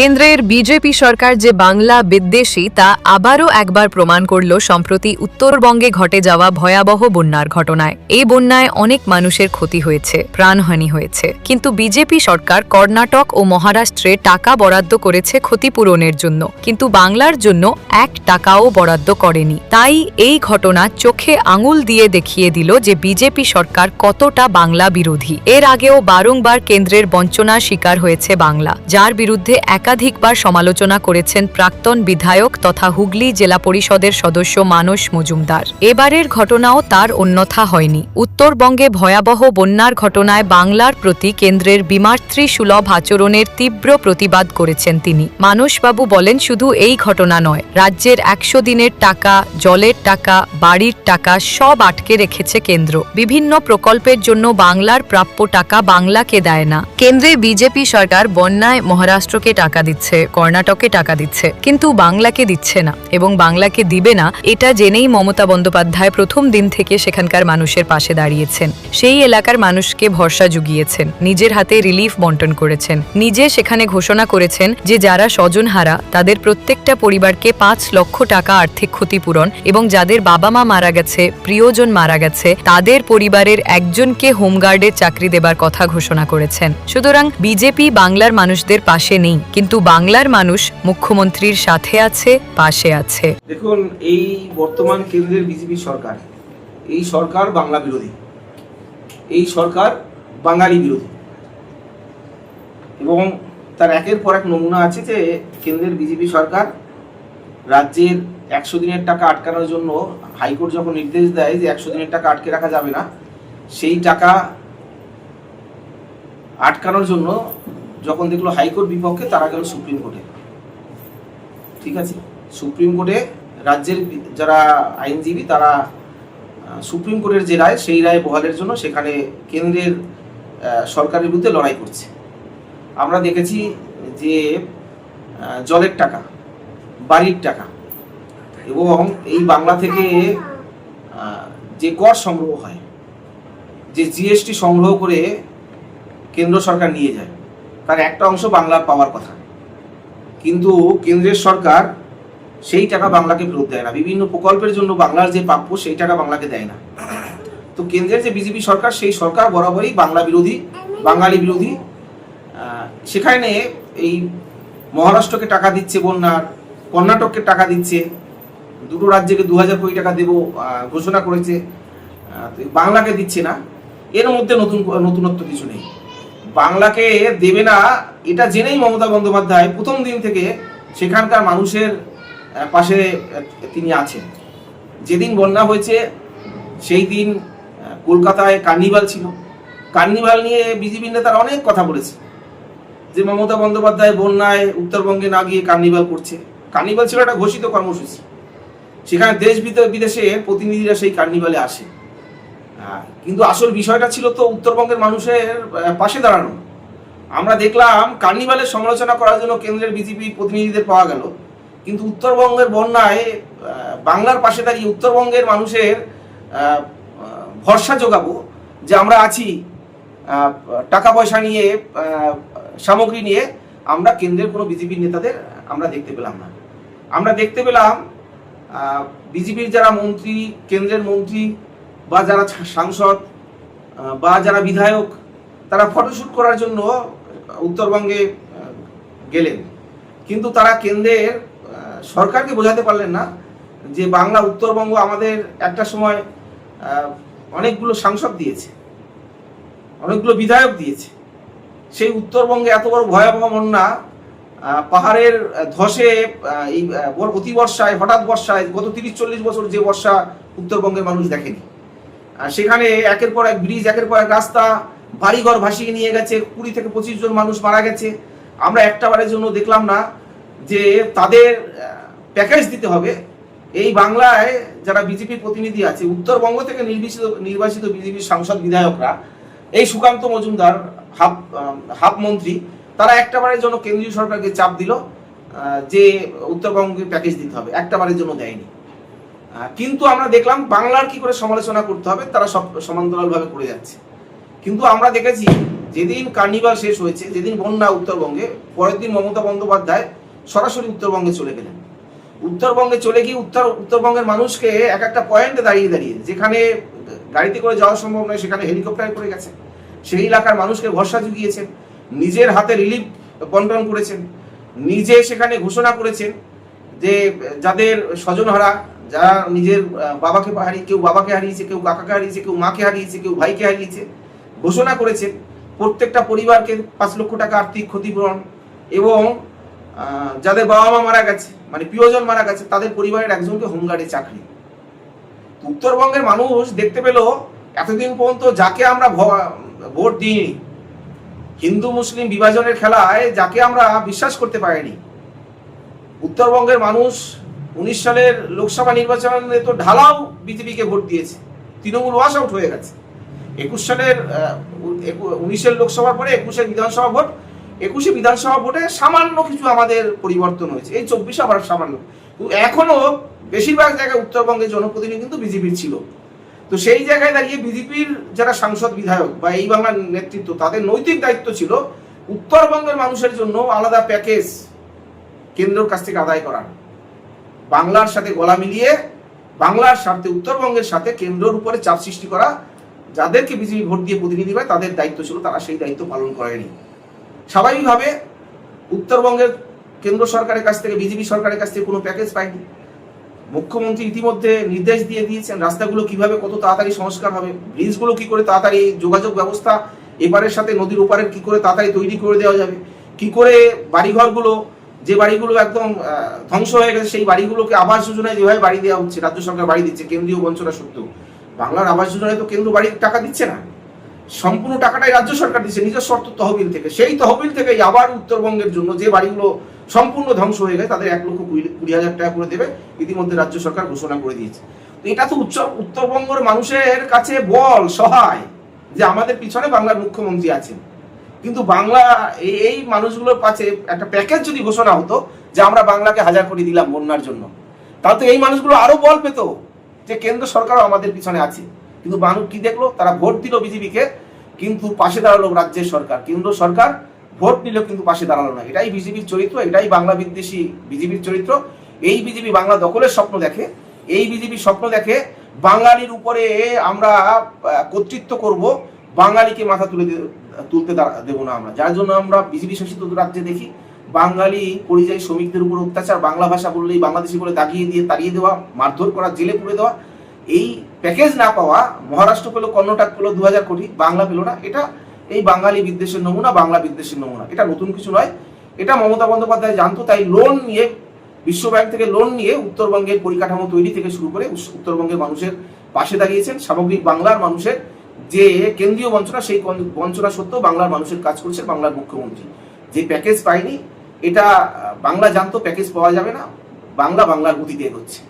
কেন্দ্রের বিজেপি সরকার যে বাংলা বিদ্বেষী, তা আবারও একবার প্রমাণ করল সম্প্রতি উত্তরবঙ্গে ঘটে যাওয়া ভয়াবহ বন্যার ঘটনায়। এই বন্যায় অনেক মানুষের ক্ষতি হয়েছে, প্রাণহানি হয়েছে। কিন্তু বিজেপি সরকার কর্ণাটক ও মহারাষ্ট্রে টাকা বরাদ্দ করেছে ক্ষতিপূরণের জন্য। কিন্তু বাংলার জন্য এক টাকাও বরাদ্দ করেনি। তাই এই ঘটনা চোখে আঙুল দিয়ে দেখিয়ে দিল যে বিজেপি সরকার কতটা বাংলা বিরোধী। এর আগেও বারংবার কেন্দ্রের বঞ্চনার শিকার হয়েছে বাংলা, যার বিরুদ্ধে একাধিকবার সমালোচনা করেছেন প্রাক্তন বিধায়ক তথা হুগলি জেলা পরিষদের সদস্য মানস মজুমদার। এবারের ঘটনাও তার অন্যথা হয়নি। উত্তরবঙ্গে ভয়াবহ বন্যার ঘটনায় বাংলার প্রতি কেন্দ্রের বিমার্ত্রী সুলভ আচরণের তীব্র প্রতিবাদ করেছেন তিনি। মানসবাবু বলেন, শুধু এই ঘটনা নয়, রাজ্যের একশো দিনের টাকা, জলের টাকা, বাড়ির টাকা সব আটকে রেখেছে কেন্দ্র। বিভিন্ন প্রকল্পের জন্য বাংলার প্রাপ্য টাকা বাংলাকে দেয় না। কেন্দ্রে বিজেপি সরকার বন্যায় মহারাষ্ট্রকে টাকা দিচ্ছে, কর্ণাটকে টাকা দিচ্ছে, কিন্তু বাংলাকে দিচ্ছে না এবং বাংলাকে দিবে না, এটা জেনেই মমতা বন্দ্যোপাধ্যায় প্রথম দিন থেকে সেখানকার মানুষের পাশে দাঁড়িয়েছেন। সেই এলাকার মানুষকে ভরসা জুগিয়েছেন, নিজের হাতে রিলিফ বন্টন করেছেন, নিজে সেখানে ঘোষণা করেছেন যে যারা স্বজনহারা, তাদের প্রত্যেকটা পরিবারকে পাঁচ লক্ষ টাকা আর্থিক ক্ষতিপূরণ এবং যাদের বাবা মা মারা গেছে, প্রিয়জন মারা গেছে, তাদের পরিবারের একজনকে হোমগার্ডের চাকরি দেবার কথা ঘোষণা করেছেন। সুতরাং বিজেপি বাংলার মানুষদের পাশে নেই কিন্তু বাংলার মানুষ মুখ্যমন্ত্রীর সাথে আছে, পাশে আছে। দেখুন, এই বর্তমান কেন্দ্রের বিজেপি সরকার, এই সরকার বাংলা বিরোধী, এই সরকার বাঙালি বিরোধী। এবং তার একের পর এক নমুনা আছে যে, কেন্দ্রের বিজেপি সরকার রাজ্যের একশো দিনের টাকা আটকানোর জন্য হাইকোর্ট যখন নির্দেশ দেয় যে একশো দিনের টাকা আটকে রাখা যাবে না, সেই টাকা আটকানোর জন্য যখন দেখল হাইকোর্ট বিপক্ষে তারা গেল সুপ্রিম কোর্টে। ঠিক আছে? সুপ্রিম কোর্টে রাজ্যের যারা আইনজীবী, তারা সুপ্রিম কোর্টের যে রায়, সেই রায় বহালের জন্য সেখানে কেন্দ্রের সরকারের বিরুদ্ধে লড়াই করছে। আমরা দেখেছি যে জলের টাকা, বাড়ির টাকা এবং এই বাংলা থেকে যে কর সংগ্রহ হয়, যে জিএসটি সংগ্রহ করে কেন্দ্র সরকার নিয়ে যায় তার একটা অংশ বাংলার পাওয়ার কথা। কিন্তু কেন্দ্রের সরকার সেই টাকা বাংলাকে ফেরত দেয় না। বিভিন্ন প্রকল্পের জন্য বাংলার যে প্রাপ্য, সেই টাকা বাংলাকে দেয় না। তো কেন্দ্রের যে বিজেপি সরকার, সেই সরকার বরাবরই বাংলা বিরোধী, বাঙালি বিরোধী। সেখানে এই মহারাষ্ট্রকে টাকা দিচ্ছে বন্যার, কর্ণাটককে টাকা দিচ্ছে। দুটো রাজ্যকে দু হাজার কোটি টাকা দেবো ঘোষণা করেছে। বাংলাকে দিচ্ছে না। এর মধ্যে নতুন, নতুনত্ব কিছু নেই। বাংলাকে দেবে না, এটা জেনেই মমতা বন্দ্যোপাধ্যায় প্রথম দিন থেকে সেখানকার মানুষের পাশে তিনি আছেন। যেদিন বন্যা হয়েছে, সেই দিন কলকাতায় কার্নিভাল ছিল। কার্নিভাল নিয়ে বিজেপি নেতারা অনেক কথা বলেছে, যে মমতা বন্দ্যোপাধ্যায় বন্যায় উত্তরবঙ্গে না গিয়ে কার্নিভাল করছে। কার্নিভাল ছিল একটা ঘোষিত কর্মসূচি। সেখানে দেশ বিদে- বিদেশে প্রতিনিধিরা সেই কার্নিভালে আসে। কিন্তু আসল বিষয়টা ছিল তো উত্তরবঙ্গের মানুষের পাশে দাঁড়ানো। আমরা দেখলাম কার্নিভালের সমালোচনা করার জন্য কেন্দ্রের বিজেপি প্রতিনিধিদের পাওয়া গেল। কিন্তু উত্তরবঙ্গের বন্যায় বাংলার পাশে দাঁড়িয়ে উত্তরবঙ্গের মানুষের ভরসা যোগাবো যে আমরা আছি টাকা পয়সা নিয়ে সামগ্রী নিয়ে, আমরা কেন্দ্রের কোনো বিজেপির নেতাদের আমরা দেখতে পেলাম না। আমরা দেখতে পেলাম বিজেপির যারা মন্ত্রী, কেন্দ্রের মন্ত্রী বা যারা সাংসদ বা যারা বিধায়ক, তারা ফটোশ্যুট করার জন্য উত্তরবঙ্গে গেলেন। কিন্তু তারা কেন্দ্রের সরকারকে বোঝাতে পারলেন না যে বাংলা উত্তরবঙ্গ আমাদের একটা সময় অনেকগুলো সাংসদ দিয়েছে, অনেকগুলো বিধায়ক দিয়েছে। সেই উত্তরবঙ্গে এত বড় ভয়াবহ বন্যা পাহাড়ের ধসে এই অতি বর্ষায়, হঠাৎ বর্ষায় গত তিরিশ, চল্লিশ বছর যে বর্ষা উত্তরবঙ্গের মানুষ দেখেনি। সেখানে একের পর এক ব্রিজ, একের পর এক রাস্তা, বাড়িঘর ভাসিয়ে নিয়ে গেছে। কুড়ি থেকে পঁচিশ জন মানুষ মারা গেছে। আমরা একটা বারের জন্য দেখলাম না যে তাদের প্যাকেজ দিতে হবে। এই বাংলায় যারা বিজেপির প্রতিনিধি আছে, উত্তরবঙ্গ থেকে নির্বাচিত নির্বাচিত বিজেপির সাংসদ বিধায়করা, এই সুকান্ত মজুমদার, হাফ হাফ মন্ত্রী, তারা একটা বারের জন্য কেন্দ্রীয় সরকারকে চাপ দিল যে উত্তরবঙ্গকে প্যাকেজ দিতে হবে। একটা বারের জন্য দেয়নি। কিন্তু আমরা দেখলাম বাংলার কি করে সমালোচনা করতে হবে, তারা সব সমান্তরালভাবে করে যাচ্ছে। কিন্তু আমরা দেখেছি, যেদিন কার্নিভাল শেষ হয়েছে, যেদিন বন্যা উত্তরবঙ্গে, পরের দিন মমতা বন্দ্যোপাধ্যায় সরাসরি উত্তরবঙ্গে চলে গেলেন। উত্তরবঙ্গে চলে গিয়ে উত্তর, উত্তরবঙ্গের মানুষকে এক একটা পয়েন্টে দাঁড়িয়ে দাঁড়িয়ে, যেখানে গাড়িতে করে যাওয়া সম্ভব নয়, সেখানে হেলিকপ্টারে করে গেছে। সেই এলাকার মানুষকে ভরসা জুগিয়েছেন, নিজের হাতে রিলিফ বন্টন করেছেন, নিজে সেখানে ঘোষণা করেছেন যে যাদের স্বজনহারা যারা নিজের বাবাকে হারিয়ে, কেউ বাবাকে হারিয়েছে, কেউ কাকাকে হারিয়েছে, কেউ মাকে হারিয়েছে, কেউ ভাইকে হারিয়েছে, ঘোষণা করেছে প্রত্যেকটা পরিবারকে পাঁচ লক্ষ টাকা আর্থিক ক্ষতিপূরণ এবং যাদের বাবা মা মারা গেছে মানে প্রিয়জন মারা গেছে, তাদের পরিবারের একজনকে হোমগার্ডে চাকরি। উত্তরবঙ্গের মানুষ দেখতে পেল, এতদিন পর্যন্ত যাকে আমরা ভোট দিইনি, হিন্দু, মুসলিম বিভাজনের খেলায় যাকে আমরা বিশ্বাস করতে পারিনি, উত্তরবঙ্গের মানুষ উনিশ সালের লোকসভা নির্বাচনে তো ঢালাও বিজেপিকে ভোট দিয়েছে। তৃণমূল ওয়াশ আউট হয়ে গেছে। একুশ সালের উনিশের লোকসভার পরে একুশের বিধানসভা ভোট। একুশে বিধানসভা ভোটে সামান্য কিছু আমাদের পরিবর্তন হয়েছে। এই চব্বিশে আবার সামান্য। এখনও বেশিরভাগ জায়গায় উত্তরবঙ্গের জনপ্রতিনিধি কিন্তু বিজেপির ছিল। তো সেই জায়গায় দাঁড়িয়ে বিজেপির যারা সাংসদ বিধায়ক বা এই বাংলার নেতৃত্ব, তাদের নৈতিক দায়িত্ব ছিল উত্তরবঙ্গের মানুষের জন্য আলাদা প্যাকেজ কেন্দ্রের কাছ থেকে আদায় করার। বাংলার সাথে গলা মিলিয়ে বাংলার স্বার্থে উত্তরবঙ্গের সাথে কেন্দ্রের উপরে চাপ সৃষ্টি করা, যাদেরকে বিজেপি ভোট দিয়ে প্রতিনিধি পায় তাদের দায়িত্ব ছিল, তারা সেই দায়িত্ব পালন করেনি। স্বাভাবিকভাবে উত্তরবঙ্গের কেন্দ্র সরকারের কাছ থেকে, বিজেপি সরকারের কাছ থেকে কোনো প্যাকেজ পায়নি। মুখ্যমন্ত্রী ইতিমধ্যে নির্দেশ দিয়ে দিয়েছেন, রাস্তাগুলো কীভাবে কত তাড়াতাড়ি সংস্কার হবে, ব্রিজগুলো কি করে তাড়াতাড়ি যোগাযোগ ব্যবস্থা, এপারের সাথে নদীর ওপারের কি করে তাড়াতাড়ি তৈরি করে দেওয়া যাবে, কি করে বাড়িঘরগুলো যে বাড়িগুলো একদম ধ্বংস হয়ে গেছে, সেই বাড়িগুলোকে আবাস যোজনায় যেভাবে বাড়ি দেওয়া হচ্ছে, রাজ্য সরকার বাড়ি দিচ্ছে, কেন্দ্রীয় বঞ্চনা সত্ত্বেও। বাংলার আবাস যোজনায় তো কেন্দ্র বাড়ির টাকা দিচ্ছে না। সম্পূর্ণ টাকাটাই রাজ্য সরকার দিচ্ছে নিজের অর্থ তহবিল থেকে। সেই তহবিল থেকেই আবার উত্তরবঙ্গের জন্য যে বাড়িগুলো সম্পূর্ণ ধ্বংস হয়ে গেছে, তাদের এক লক্ষ কুড়ি কুড়ি হাজার টাকা করে দেবে, ইতিমধ্যে রাজ্য সরকার ঘোষণা করে দিয়েছে। তো এটা তো উচ্চ, উত্তরবঙ্গের মানুষের কাছে বল, সহায়, যে আমাদের পিছনে বাংলার মুখ্যমন্ত্রী আছেন। কিন্তু বাংলা, এই মানুষগুলোর কাছে একটা প্যাকেজ যদি ঘোষণা হতো যে আমরা বাংলাকে হাজার কোটি দিলাম বন্যার জন্য, তাহলে তো এই মানুষগুলো আরও বল পেত যে কেন্দ্র সরকারও আমাদের পিছনে আছে। কিন্তু মানুষ কি দেখল? তারা ভোট দিল বিজেপিকে, কিন্তু পাশে দাঁড়াল রাজ্যের সরকার। কেন্দ্র সরকার ভোট নিলেও কিন্তু পাশে দাঁড়াল না। এটাই বিজেপির চরিত্র, এটাই বাংলা বিদ্বেষী বিজেপির চরিত্র। এই বিজেপি বাংলা দখলের স্বপ্ন দেখে, এই বিজেপি স্বপ্ন দেখে বাঙালির উপরে আমরা কর্তৃত্ব করব। বাঙালিকে মাথা তুলে তুলতে দেবো না আমরা। যার জন্য আমরা বিজেপি শাসিত রাজ্যে দেখি, বাঙালি পরিযায়ী শ্রমিকদের উপর অত্যাচার, বাংলা ভাষা বললেই বাংলাদেশি বলে দাগিয়ে দিয়ে তাড়িয়ে দেওয়া, মারধর করা, জেলে পুরে দেওয়া, এই প্যাকেজ না পাওয়া, মহারাষ্ট্র পেল, কর্ণাটক পেল দু হাজার কোটি, বাংলা পেল না, এটা এই বাঙালি বিদ্বেষের নমুনা, বাংলা বিদ্বেষের নমুনা। এটা নতুন কিছু নয়, এটা মমতা বন্দ্যোপাধ্যায় জানতো, তাই লোন নিয়ে, বিশ্ব ব্যাংক থেকে লোন নিয়ে উত্তরবঙ্গের পরিকাঠামো তৈরি থেকে শুরু করে উত্তরবঙ্গের মানুষের পাশে দাঁড়িয়েছেন সামগ্রিক বাংলার মানুষের যে কেন্দ্রীয় বঞ্চনা সেই বঞ্চনা সত্ত্বেও বাংলার মানুষের কাজ করছে বাংলার মুখ্যমন্ত্রী। যে প্যাকেজ পায়নি, এটা বাংলা জানতো প্যাকেজ পাওয়া যাবে না, বাংলা বাংলার গতিতে এগোচ্ছে।